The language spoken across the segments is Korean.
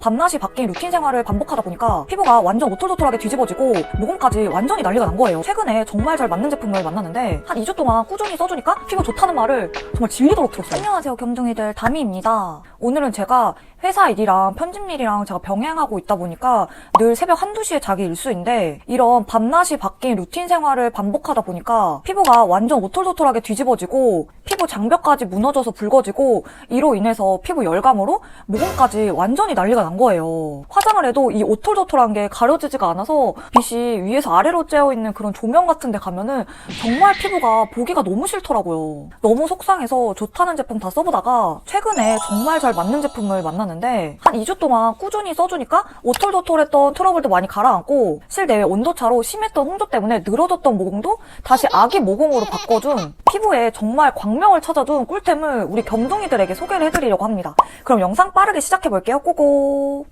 밤낮이 바뀐 루틴 생활을 반복하다 보니까 피부가 완전 오돌도돌하게 뒤집어지고 모공까지 완전히 난리가 난 거예요. 최근에 정말 잘 맞는 제품을 만났는데 한 2주 동안 꾸준히 써주니까 피부 좋다는 말을 정말 질리도록 들었어요. 안녕하세요 겸둥이들 다미입니다. 오늘은 제가 회사 일이랑 편집 일이랑 제가 병행하고 있다 보니까 늘 새벽 한두 시에 자기 일수인데 이런 밤낮이 바뀐 루틴 생활을 반복하다 보니까 피부가 완전 오돌도돌하게 뒤집어지고 피부 장벽까지 무너져서 붉어지고 이로 인해서 피부 열감으로 모공까지 완전히 난리가 난 거예요. 화장을 해도 이 오톨도톨한 게 가려지지가 않아서 빛이 위에서 아래로 쬐어 있는 그런 조명 같은 데 가면은 정말 피부가 보기가 너무 싫더라고요. 너무 속상해서 좋다는 제품 다 써보다가 최근에 정말 잘 맞는 제품을 만났는데 한 2주 동안 꾸준히 써주니까 오톨도톨했던 트러블도 많이 가라앉고 실내외 온도차로 심했던 홍조 때문에 늘어졌던 모공도 다시 아기 모공으로 바꿔준 피부에 정말 광명을 찾아준 꿀템을 우리 겸둥이들에게 소개를 해드리려고 합니다. 그럼 영상 빠르게 시작해볼게요. 고고!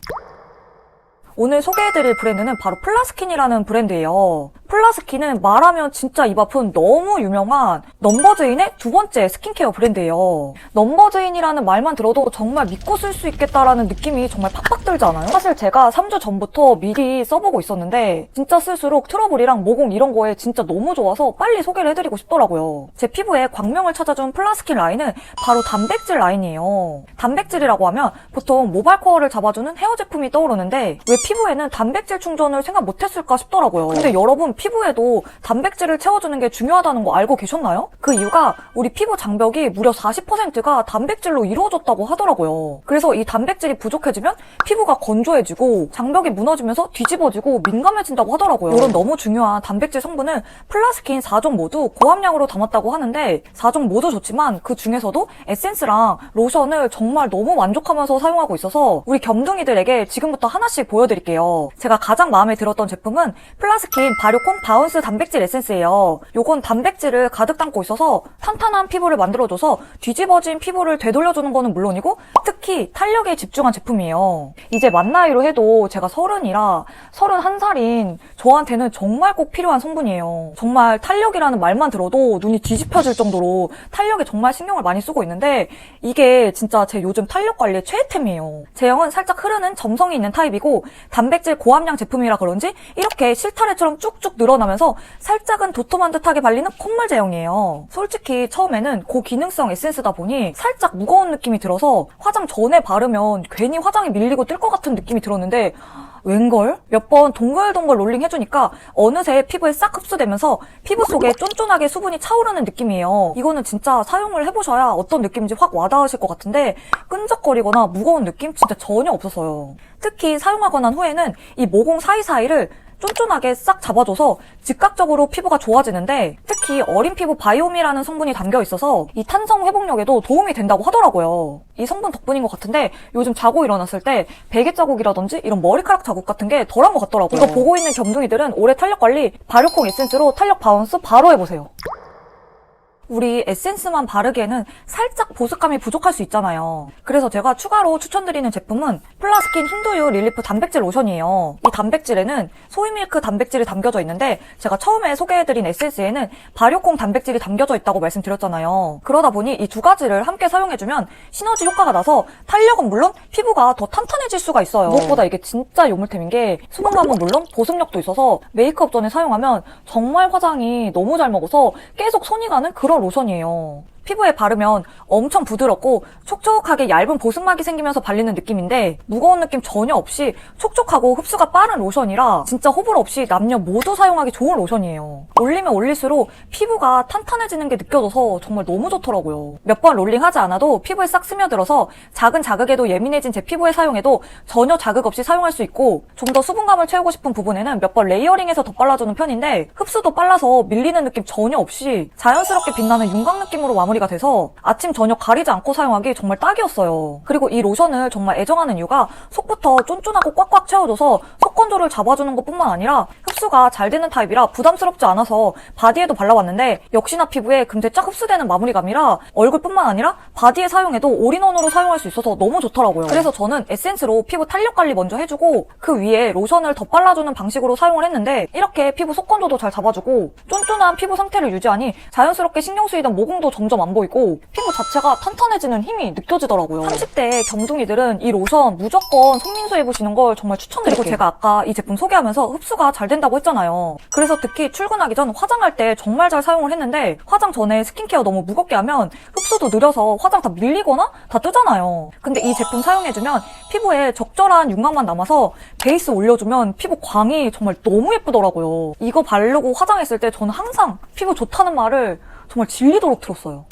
오늘 소개해드릴 브랜드는 바로 플라스킨이라는 브랜드예요. 플라스킨은 말하면 진짜 입 아픈 너무 유명한 넘버즈인의 두 번째 스킨케어 브랜드예요. 넘버즈인이라는 말만 들어도 정말 믿고 쓸 수 있겠다라는 느낌이 정말 팍팍 들잖아요. 사실 제가 3주 전부터 미리 써보고 있었는데 진짜 쓸수록 트러블이랑 모공 이런 거에 진짜 너무 좋아서 빨리 소개를 해드리고 싶더라고요. 제 피부에 광명을 찾아준 플라스킨 라인은 바로 단백질 라인이에요. 단백질이라고 하면 보통 모발 코어를 잡아주는 헤어 제품이 떠오르는데 왜 피부에는 단백질 충전을 생각 못했을까 싶더라고요. 근데 여러분 피부에도 단백질을 채워주는 게 중요하다는 거 알고 계셨나요? 그 이유가 우리 피부 장벽이 무려 40%가 단백질로 이루어졌다고 하더라고요. 그래서 이 단백질이 부족해지면 피부가 건조해지고 장벽이 무너지면서 뒤집어지고 민감해진다고 하더라고요. 이런 너무 중요한 단백질 성분은 플라스킨 4종 모두 고함량으로 담았다고 하는데 4종 모두 좋지만 그 중에서도 에센스랑 로션을 정말 너무 만족하면서 사용하고 있어서 우리 겸둥이들에게 지금부터 하나씩 보여드릴게요. 제가 가장 마음에 들었던 제품은 플라스킨 발효 콩 바운스 단백질 에센스예요. 요건 단백질을 가득 담고 있어서 탄탄한 피부를 만들어줘서 뒤집어진 피부를 되돌려주는 거는 물론이고 특히 탄력에 집중한 제품이에요. 이제 만 나이로 해도 제가 서른이라 서른 한 살인 저한테는 정말 꼭 필요한 성분이에요. 정말 탄력이라는 말만 들어도 눈이 뒤집혀질 정도로 탄력에 정말 신경을 많이 쓰고 있는데 이게 진짜 제 요즘 탄력 관리의 최애템이에요. 제형은 살짝 흐르는 점성이 있는 타입이고 단백질 고함량 제품이라 그런지 이렇게 실타래처럼 쭉쭉 늘어나면서 살짝은 도톰한 듯하게 발리는 콧물 제형이에요. 솔직히 처음에는 고기능성 에센스다 보니 살짝 무거운 느낌이 들어서 화장 전에 바르면 괜히 화장이 밀리고 뜰 것 같은 느낌이 들었는데 웬걸? 몇 번 동글동글 롤링 해주니까 어느새 피부에 싹 흡수되면서 피부 속에 쫀쫀하게 수분이 차오르는 느낌이에요. 이거는 진짜 사용을 해보셔야 어떤 느낌인지 확 와닿으실 것 같은데 끈적거리거나 무거운 느낌 진짜 전혀 없었어요. 특히 사용하고 난 후에는 이 모공 사이사이를 쫀쫀하게 싹 잡아줘서 즉각적으로 피부가 좋아지는데 특히 어린 피부 바이옴이라는 성분이 담겨 있어서 이 탄성 회복력에도 도움이 된다고 하더라고요. 이 성분 덕분인 것 같은데 요즘 자고 일어났을 때 베개 자국이라든지 이런 머리카락 자국 같은 게 덜한 것 같더라고요. 이거 보고 있는 겸둥이들은 올해 탄력 관리 발효콩 에센스로 탄력 바운스 바로 해보세요. 우리 에센스만 바르기에는 살짝 보습감이 부족할 수 있잖아요. 그래서 제가 추가로 추천드리는 제품은 플라스킨 힌두유 릴리프 단백질 로션이에요. 이 단백질에는 소이밀크 단백질이 담겨져 있는데 제가 처음에 소개해드린 에센스에는 발효콩 단백질이 담겨져 있다고 말씀드렸잖아요. 그러다 보니 이 두 가지를 함께 사용해주면 시너지 효과가 나서 탄력은 물론 피부가 더 탄탄해질 수가 있어요. 무엇보다 이게 진짜 요물템인 게 수분감은 물론 보습력도 있어서 메이크업 전에 사용하면 정말 화장이 너무 잘 먹어서 계속 손이 가는 그런 로션이에요. 피부에 바르면 엄청 부드럽고 촉촉하게 얇은 보습막이 생기면서 발리는 느낌인데 무거운 느낌 전혀 없이 촉촉하고 흡수가 빠른 로션이라 진짜 호불호 없이 남녀 모두 사용하기 좋은 로션이에요. 올리면 올릴수록 피부가 탄탄해지는 게 느껴져서 정말 너무 좋더라고요. 몇 번 롤링하지 않아도 피부에 싹 스며들어서 작은 자극에도 예민해진 제 피부에 사용해도 전혀 자극 없이 사용할 수 있고 좀 더 수분감을 채우고 싶은 부분에는 몇 번 레이어링해서 덧발라주는 편인데 흡수도 빨라서 밀리는 느낌 전혀 없이 자연스럽게 빛나는 윤곽 느낌으로 마무리 가 돼서 아침 저녁 가리지 않고 사용하기 정말 딱이었어요. 그리고 이 로션을 정말 애정하는 이유가 속부터 쫀쫀하고 꽉꽉 채워줘서 속 건조를 잡아주는 것뿐만 아니라 흡수가 잘 되는 타입이라 부담스럽지 않아서 바디에도 발라왔는데 역시나 피부에 금세 쫙 흡수되는 마무리감이라 얼굴뿐만 아니라 바디에 사용해도 올인원으로 사용할 수 있어서 너무 좋더라고요. 그래서 저는 에센스로 피부 탄력 관리 먼저 해주고 그 위에 로션을 더 발라주는 방식으로 사용을 했는데 이렇게 피부 속건조도 잘 잡아주고 쫀쫀한 피부 상태를 유지하니 자연스럽게 신경 쓰이던 모공도 점점 안 보이고 피부 자체가 탄탄해지는 힘이 느껴지더라고요. 30대 겸둥이들은 이 로션 무조건 손민수 해보시는 걸 정말 추천드리고 제가 아까 이 제품 소개하면서 흡수가 잘 된다고 했잖아요. 그래서 특히 출근하기 전 화장할 때 정말 잘 사용을 했는데 화장 전에 스킨케어 너무 무겁게 하면 흡수도 느려서 화장 다 밀리거나 다 뜨잖아요. 근데 이 제품 사용해주면 피부에 적절한 윤곽만 남아서 베이스 올려주면 피부 광이 정말 너무 예쁘더라고요. 이거 바르고 화장했을 때 저는 항상 피부 좋다는 말을 정말 질리도록 들었어요.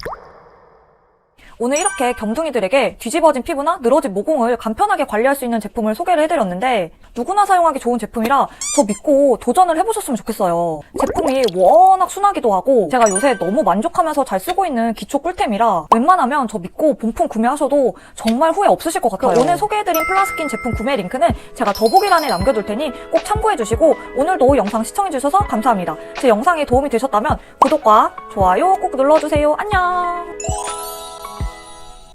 오늘 이렇게 겸둥이들에게 뒤집어진 피부나 늘어진 모공을 간편하게 관리할 수 있는 제품을 소개를 해드렸는데 누구나 사용하기 좋은 제품이라 저 믿고 도전을 해보셨으면 좋겠어요. 제품이 워낙 순하기도 하고 제가 요새 너무 만족하면서 잘 쓰고 있는 기초 꿀템이라 웬만하면 저 믿고 본품 구매하셔도 정말 후회 없으실 것 같아요. 오늘 소개해드린 플라스킨 제품 구매 링크는 제가 더보기란에 남겨둘 테니 꼭 참고해주시고 오늘도 영상 시청해주셔서 감사합니다. 제 영상이 도움이 되셨다면 구독과 좋아요 꼭 눌러주세요. 안녕!